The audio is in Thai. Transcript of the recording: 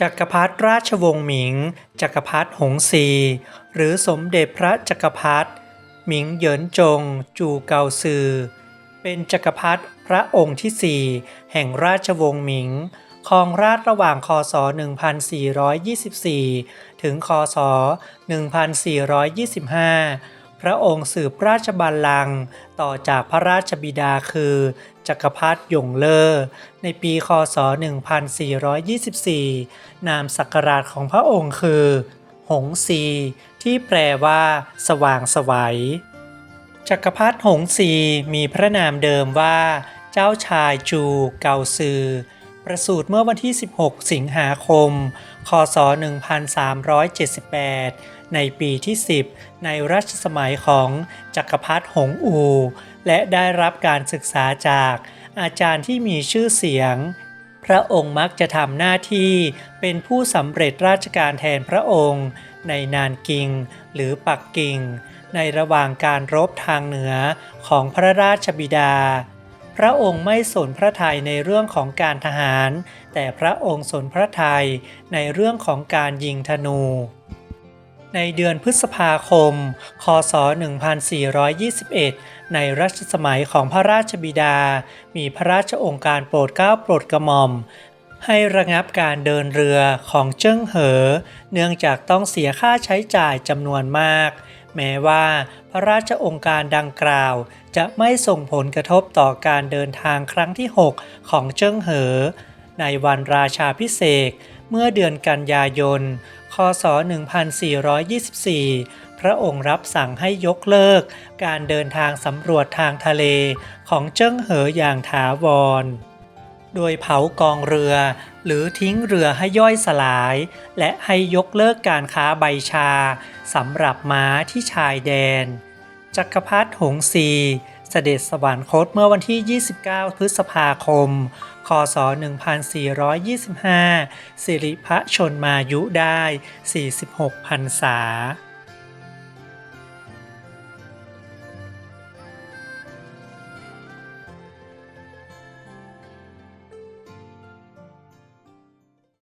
จักรพรรดิราชวงศ์หมิง จักรพรรดิหงซีหรือสมเด็จพระจักรพรรดิหมิงเหยินจง จูเกาซือ เป็นจักรพรรดิพระองค์ที่สี่แห่งราชวงศ์หมิง ครองราชระหว่างคศ 1424 ถึง คศ 1425 พระองค์สืบราชบัลลังก์ต่อจากพระราชบิดาคือ จักรพรรดิหยงเลอในปีคศ 1424 นามศักราชของพระองค์คือ หงซีที่แปลว่า สว่างสวัย จักรพรรดิหงซีมีพระนามเดิมว่า เจ้าชายจูเกาซือ ประสูติเมื่อวันที่ 16 สิงหาคม คศ 1378 ในปีที่ 10 ในรัชสมัยของจักรพรรดิหงอู และได้รับการศึกษาจากอาจารย์ที่มีชื่อเสียง พระองค์มักจะทำหน้าที่เป็นผู้สำเร็จราชการแทนพระองค์ ในนานกิงหรือปักกิ่ง ในระหว่างการรบทางเหนือของพระราชบิดา พระองค์ไม่สนพระทัยในเรื่องของการทหาร แต่พระองค์สนพระทัยในเรื่องของการยิงธนู ในเดือนพฤษภาคม คศ 1421 ในรัชสมัยของพระราชบิดา มีพระราชองค์การโปรดเกล้าโปรดกระหม่อมให้ระงับการเดินเรือของเจิ้งเหอ เนื่องจากต้องเสียค่าใช้จ่ายจำนวนมาก แม้ว่าพระราชองค์การดังกล่าว จะไม่ส่งผลกระทบต่อการเดินทางครั้งที่ 6 ของเจิ้งเหอ ในวันราชาพิเศษเมื่อเดือนกันยายน คศ 1424 พระองค์รับสั่งให้ยกเลิกการเดินทางสำรวจทางทะเลของเจิ้งเหออย่างถาวร โดยเผากองเรือ หรือทิ้งเรือให้ย่อยสลาย และให้ยกเลิกการค้าใบชาสำหรับม้าที่ชายแดน จักรพรรดิหงซีเสด็จสวรรคตเมื่อวันที่ 29 พฤษภาคม คศ 1425 สิริพระชนมายุได้ 46พรรษา